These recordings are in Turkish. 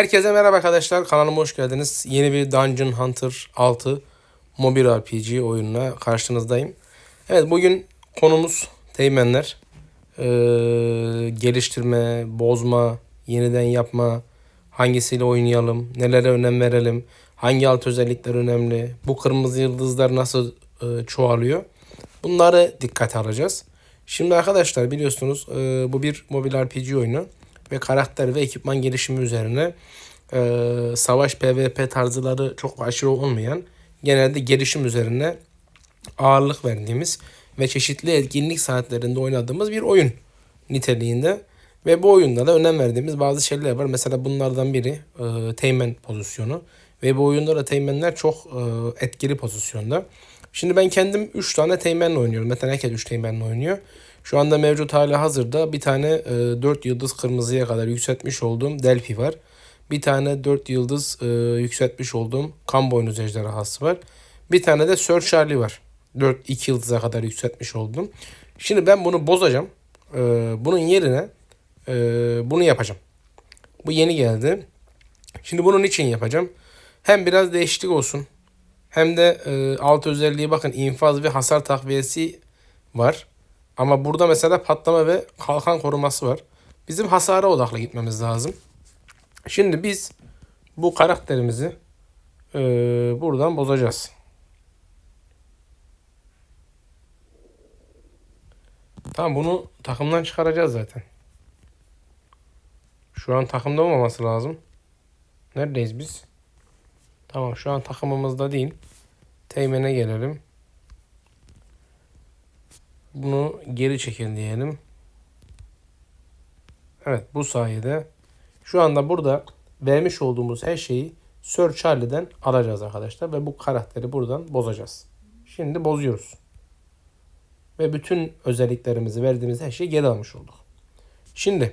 Herkese merhaba arkadaşlar. Kanalıma hoş geldiniz. Yeni bir Dungeon Hunter 6 mobil RPG oyununa karşınızdayım. Evet bugün konumuz teğmenler. Ee, geliştirme, bozma, yeniden yapma, hangisiyle oynayalım, nelere önem verelim, hangi alt özellikler önemli, bu kırmızı yıldızlar nasıl e, çoğalıyor. Bunları dikkate alacağız. Şimdi arkadaşlar biliyorsunuz e, bu bir mobil RPG oyunu ve karakter ve ekipman gelişimi üzerine e, savaş PvP tarzları çok aşırı olmayan genelde gelişim üzerine ağırlık verdiğimiz ve çeşitli etkinlik saatlerinde oynadığımız bir oyun niteliğinde. Ve bu oyunda da önem verdiğimiz bazı şeyler var. Mesela bunlardan biri e, teğmen pozisyonu. Ve bu oyunda da teğmenler çok e, etkili pozisyonda. Şimdi ben kendim 3 tane teğmenle oynuyorum. Zaten herkes 3 teğmenle oynuyor. Şu anda mevcut hali hazırda bir tane e, 4 yıldız kırmızıya kadar yükseltmiş olduğum Delphi var. Bir tane 4 yıldız e, yükseltmiş olduğum kan boynuz ejderhası var. Bir tane de Sir Charlie var. 4 2 yıldıza kadar yükseltmiş oldum. Şimdi ben bunu bozacağım. E, bunun yerine e, bunu yapacağım. Bu yeni geldi. Şimdi bunun için yapacağım. Hem biraz değişiklik olsun. Hem de e, alt özelliği bakın infaz ve hasar takviyesi var. Ama burada mesela patlama ve kalkan koruması var. Bizim hasara odaklı gitmemiz lazım. Şimdi biz bu karakterimizi e, buradan bozacağız. Tamam bunu takımdan çıkaracağız zaten. Şu an takımda olmaması lazım. Neredeyiz biz? Tamam şu an takımımızda değil. Teğmen'e gelelim. Bunu geri çekin diyelim. Evet bu sayede şu anda burada vermiş olduğumuz her şeyi Sir Charlie'den alacağız arkadaşlar. Ve bu karakteri buradan bozacağız. Şimdi bozuyoruz. Ve bütün özelliklerimizi verdiğimiz her şeyi geri almış olduk. Şimdi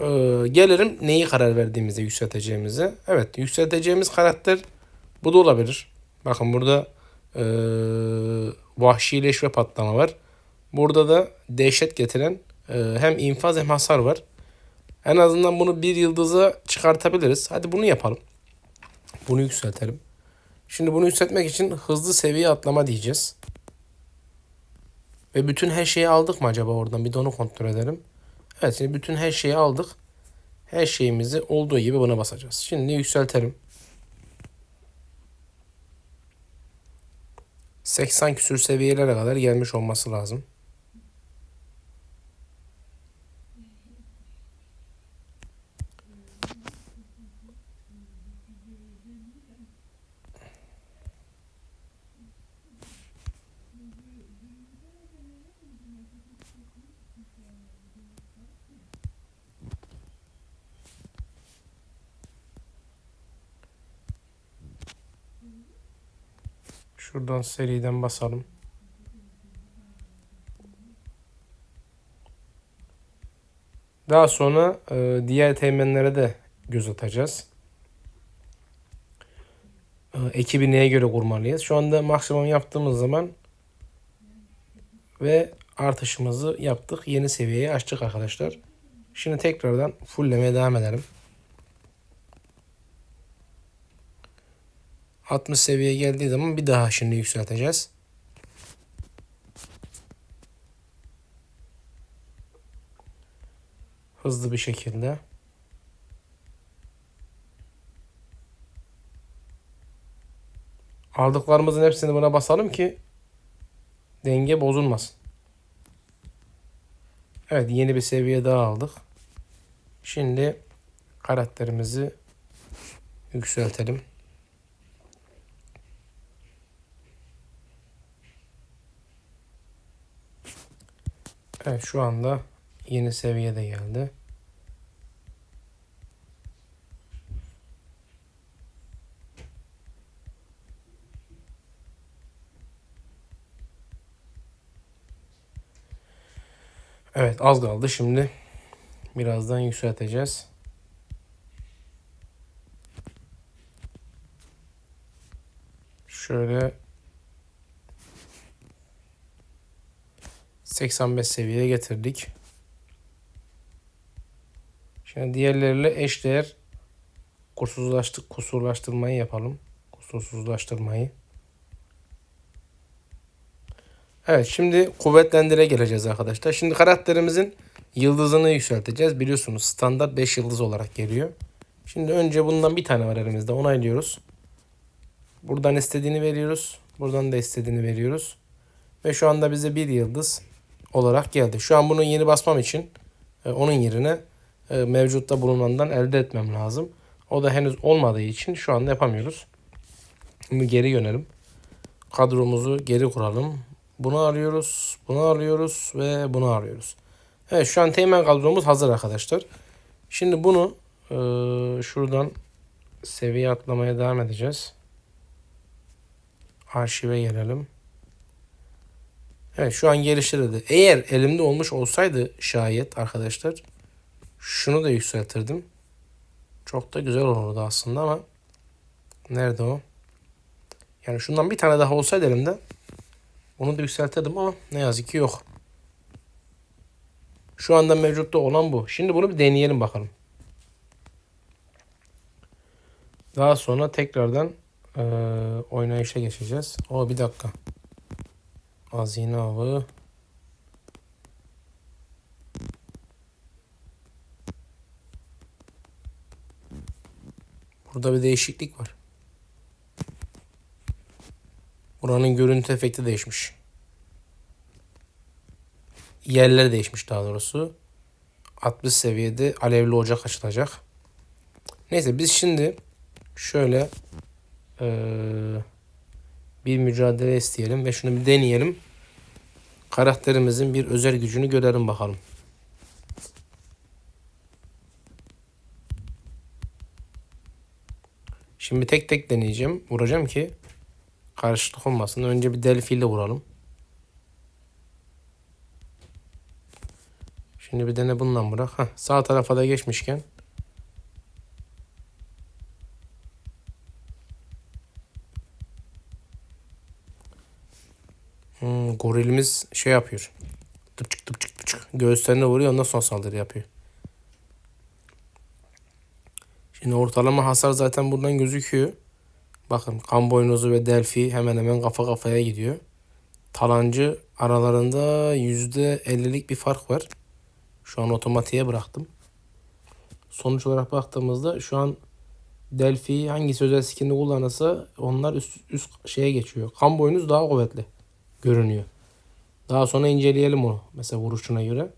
e, gelelim neyi karar verdiğimize yükselteceğimize. Evet yükselteceğimiz karakter bu da olabilir. Bakın burada e, vahşileşme patlama var. Burada da dehşet getiren e, hem infaz hem hasar var. En azından bunu bir yıldıza çıkartabiliriz. Hadi bunu yapalım. Bunu yükseltelim. Şimdi bunu yükseltmek için hızlı seviye atlama diyeceğiz. Ve bütün her şeyi aldık mı acaba oradan? Bir de onu kontrol edelim. Evet şimdi bütün her şeyi aldık. Her şeyimizi olduğu gibi buna basacağız. Şimdi yükseltelim. 80 küsür seviyelere kadar gelmiş olması lazım. Şuradan seriden basalım. Daha sonra e, diğer teğmenlere de göz atacağız. E, ekibi neye göre kurmalıyız? Şu anda maksimum yaptığımız zaman ve artışımızı yaptık. Yeni seviyeye açtık arkadaşlar. Şimdi tekrardan fulllemeye devam edelim. 60 seviyeye geldiği zaman bir daha şimdi yükselteceğiz. Hızlı bir şekilde. Aldıklarımızın hepsini buna basalım ki denge bozulmasın. Evet yeni bir seviye daha aldık. Şimdi karakterimizi yükseltelim. Evet şu anda yeni seviyede geldi. Evet az kaldı şimdi. Birazdan yükselteceğiz. Şöyle 85 seviyeye getirdik. Şimdi diğerleriyle eşdeğer kusursuzlaştık kusurlaştırmayı yapalım. Kusursuzlaştırmayı. Evet şimdi kuvvetlendire geleceğiz arkadaşlar. Şimdi karakterimizin yıldızını yükselteceğiz. Biliyorsunuz standart 5 yıldız olarak geliyor. Şimdi önce bundan bir tane var elimizde onaylıyoruz. Buradan istediğini veriyoruz. Buradan da istediğini veriyoruz. Ve şu anda bize bir yıldız olarak geldi. Şu an bunu yeni basmam için e, onun yerine e, mevcutta bulunandan elde etmem lazım. O da henüz olmadığı için şu anda yapamıyoruz. Şimdi geri yönelim. Kadromuzu geri kuralım. Bunu arıyoruz, bunu arıyoruz ve bunu arıyoruz. Evet şu an teğmen kadromuz hazır arkadaşlar. Şimdi bunu e, şuradan seviye atlamaya devam edeceğiz. Arşive gelelim. Evet şu an geliştirildi. Eğer elimde olmuş olsaydı şayet arkadaşlar şunu da yükseltirdim. Çok da güzel olurdu aslında ama nerede o? Yani şundan bir tane daha olsaydı elimde onu da yükseltirdim ama ne yazık ki yok. Şu anda mevcutta olan bu. Şimdi bunu bir deneyelim bakalım. Daha sonra tekrardan e, oynayışa geçeceğiz. O bir dakika. Hazine avı. Burada bir değişiklik var. Buranın görüntü efekti değişmiş. Yerler değişmiş daha doğrusu. 60 seviyede alevli ocak açılacak. Neyse biz şimdi şöyle eee, bir mücadele isteyelim ve şunu bir deneyelim. Karakterimizin bir özel gücünü görelim bakalım. Şimdi tek tek deneyeceğim. Vuracağım ki karışıklık olmasın. Önce bir Delphi ile vuralım. Şimdi bir dene bundan bırak. Heh, sağ tarafa da geçmişken. Hmm, gorilimiz şey yapıyor. Tıpçık tıpçık tıpçık. Göğüslerine vuruyor ondan sonra saldırı yapıyor. Şimdi ortalama hasar zaten buradan gözüküyor. Bakın kan boynuzu ve delfi hemen hemen kafa kafaya gidiyor. Talancı aralarında %50'lik bir fark var. Şu an otomatiğe bıraktım. Sonuç olarak baktığımızda şu an Delphi hangisi özel skinini kullanırsa onlar üst, üst şeye geçiyor. Kan boynuz daha kuvvetli görünüyor. Daha sonra inceleyelim onu. Mesela vuruşuna göre.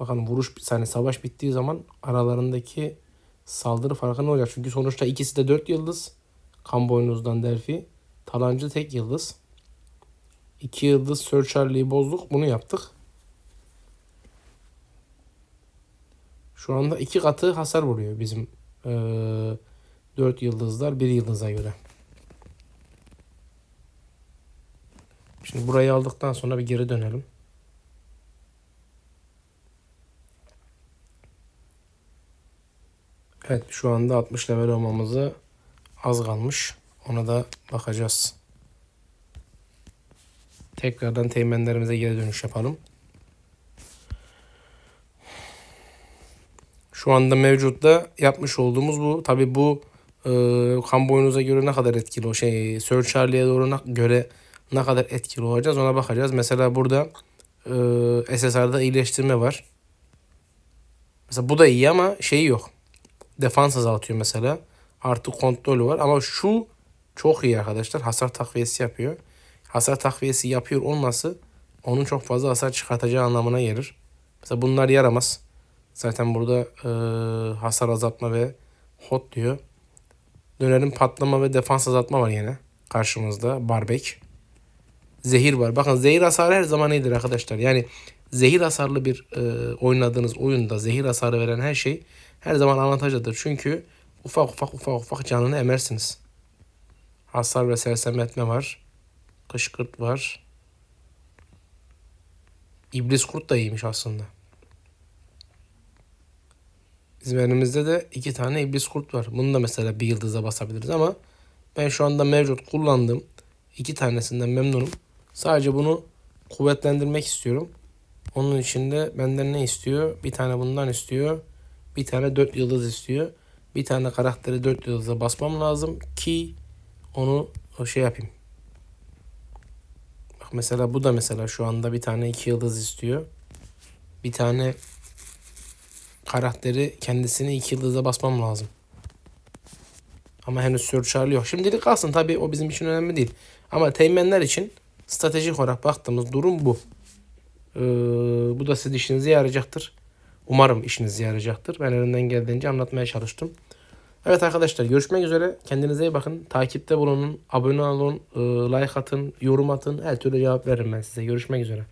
Bakın vuruş yani savaş bittiği zaman aralarındaki saldırı farkı ne olacak? Çünkü sonuçta ikisi de 4 yıldız. Kan boynuzdan Delphi. Talancı tek yıldız. 2 yıldız Sir Charlie'yi bozduk. Bunu yaptık. Şu anda iki katı hasar vuruyor bizim e, 4 yıldızlar 1 yıldıza göre. Şimdi burayı aldıktan sonra bir geri dönelim. Evet şu anda 60 level olmamızı az kalmış. Ona da bakacağız. Tekrardan teğmenlerimize geri dönüş yapalım. Şu anda mevcutta yapmış olduğumuz bu. Tabi bu e, kan boyunuza göre ne kadar etkili o şey Sir Charlie'ye doğru göre ne kadar etkili olacağız ona bakacağız. Mesela burada e, SSR'da iyileştirme var. Mesela bu da iyi ama şeyi yok. Defans azaltıyor mesela. Artı kontrolü var ama şu çok iyi arkadaşlar. Hasar takviyesi yapıyor. Hasar takviyesi yapıyor olması onun çok fazla hasar çıkartacağı anlamına gelir. Mesela bunlar yaramaz. Zaten burada e, hasar azaltma ve hot diyor. Dönerim patlama ve defans azaltma var yine karşımızda. Barbek. Zehir var. Bakın zehir hasarı her zaman iyidir arkadaşlar. Yani zehir hasarlı bir e, oynadığınız oyunda zehir hasarı veren her şey her zaman avantajlıdır. Çünkü ufak ufak ufak ufak canını emersiniz. Hasar ve sersemletme var. Kışkırt var. İblis kurt da iyiymiş aslında. Bizim elimizde de iki tane iblis kurt var. Bunu da mesela bir yıldıza basabiliriz ama ben şu anda mevcut kullandığım iki tanesinden memnunum. Sadece bunu kuvvetlendirmek istiyorum. Onun için de benden ne istiyor? Bir tane bundan istiyor. Bir tane dört yıldız istiyor. bir tane karakteri 4 yıldıza basmam lazım ki onu o şey yapayım. Bak mesela bu da mesela şu anda bir tane 2 yıldız istiyor. Bir tane karakteri kendisini 2 yıldıza basmam lazım. Ama henüz search hali yok. Şimdilik kalsın tabii o bizim için önemli değil. Ama teğmenler için stratejik olarak baktığımız durum bu. Ee, bu da sizin işinize yarayacaktır. Umarım işinize yarayacaktır. Ben elimden geldiğince anlatmaya çalıştım. Evet arkadaşlar görüşmek üzere. Kendinize iyi bakın. Takipte bulunun. Abone olun. e, Like atın. Yorum atın. Her türlü cevap veririm ben size. Görüşmek üzere.